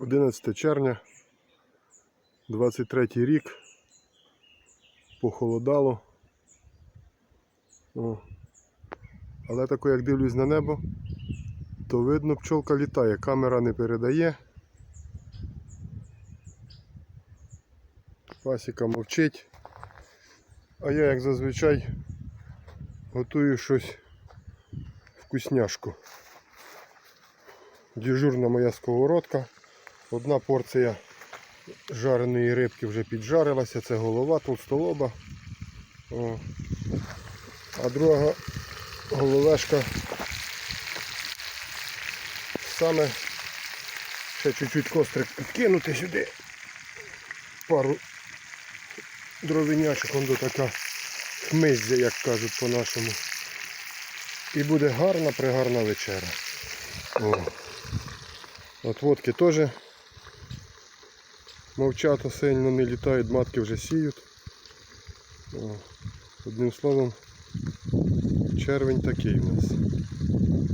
11 червня, 23 рік. Похолодало. О. Але тако, як дивлюсь на небо, то видно пчолка літає, камера не передає. Пасіка мовчить. А я, як зазвичай, готую щось вкусняшку. Дежурна моя сковородка. Одна порція жареної рибки вже піджарилася, це голова толстолоба. О. А друга головешка саме ще чуть-чуть кострик підкинути сюди. Пару дровинячок, он до така хмиздя, як кажуть по-нашому. І буде гарна пригарна вечеря. О. От водки теж мовчата сильно не літають, матки вже сіють. Одним словом, червень такий у нас.